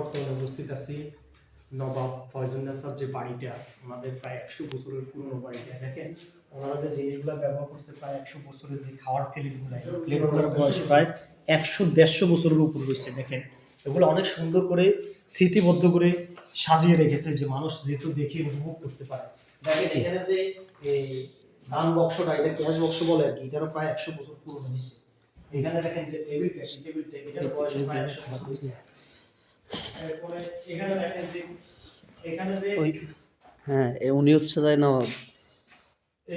বর্তমানে উপস্থিত আছি। নবাব ফয়জুন্নেসার যে বাড়িটা, আমাদের প্রায় একশো বছরের পুরনো বাড়িটা, দেখেন, ওনারা যে জিনিসগুলো ব্যবহার করছে, প্রায় একশো বছরের যে খাওয়ার প্লেটগুলো প্লেটগুলোর বয়স প্রায় একশো দেড়শো বছরের উপর রয়েছে, দেখেন। এগুলো অনেক সুন্দর করে স্মৃতিবদ্ধ করে সাজিয়ে রেখেছে যে মানুষ যেহেতু দেখে উপভোগ করতে পারে। দেখেন, এখানে যে এই ধান বক্সটা, এটা ক্যাশ বক্স বলে আর কি, এটারও প্রায় একশো বছর পুরনো হয়েছে। এখানে দেখেন যে টেবিলটা, এই টেবিলটা, এটার বয়স প্রায় একশো বছর হ্যাঁ এ উনি হচ্ছে তাই নবাব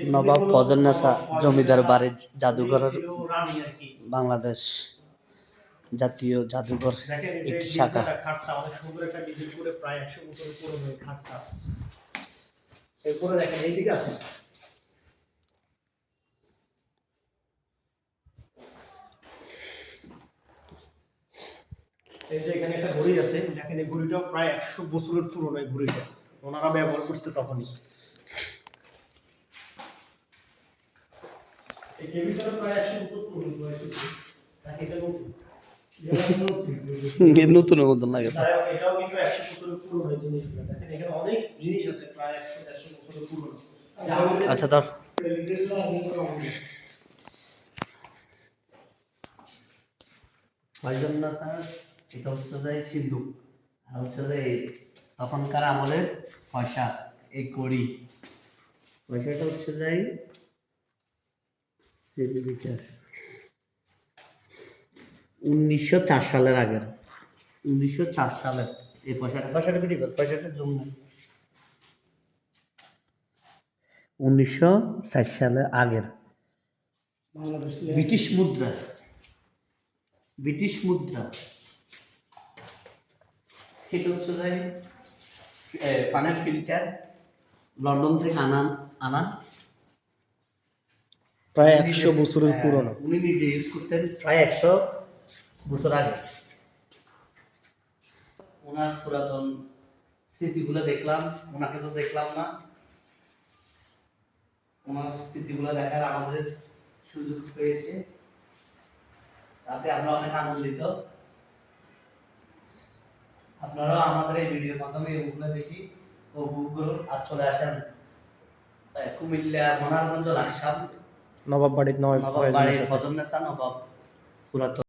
নবাব ফজলনেসা জমিদার বাড়ির জাদুঘরের বাংলাদেশ জাতীয় জাদুঘর দেখেন একটি শাখা। ডিজাইনটা খাটটা অনেক সুন্দর একটা ডিজাইন করে প্রায় একশো বছরের পুরনো এই খাটটা এরপরে দেখেন এইদিকে আসেন এই যে এখানে একটা ঘড়ি আছে দেখেন এই ঘড়িটাও প্রায় একশো বছরের পুরনো এই ঘড়িটা। ওনারা ব্যবহার করছে তখনই। এই প্রায় একশো বছর পুরনো এটা। নতুনের মতন লাগে যাই হোক, এটাও কিন্তু একশো বছরের পুরনো জিনিসগুলো। দেখেন এখানে অনেক জিনিস আছে প্রায় একশো দেড়শো বছরের পুরনো। যা আমাদের আচ্ছা ধর ফজলনেসা এটা হচ্ছে যে সিন্ধু। আর হচ্ছে যে তখনকার আমলের পয়সা, এই কড়ি। পয়সাটা হচ্ছে যাই উনিশশো চার সালের আগের। উনিশশো চার সালের এই পয়সাটা। পয়সাটা বিক্রি কর, পয়সাটা জন্য উনিশশো ষাট সালের আগের। ব্রিটিশ মুদ্রা। ব্রিটিশ মুদ্রা। সেটা হচ্ছে যে ফানের ফিল্টার লন্ডন থেকে আনা আনা। প্রায় একশো বছরের হ্যাঁ, পুরনো। উনি নিজে ইউজ করতেন প্রায় একশো বছর আগে। ওনার পুরাতন স্মৃতিগুলো দেখলাম ওনাকে তো দেখলাম না। ওনার স্মৃতিগুলো দেখার আমাদের সুযোগ পেয়েছে তাতে আমরা অনেক আনন্দিত। আপনারাও আমাদের এই ভিডিওর মাধ্যমে এগুলো দেখি উপভোগ করুন আর চলে আসেন কুমিল্লা মনারগঞ্জ লাকসাম নবাব বাড়ির নয় নবাব বাড়ির নবাব পুরাতন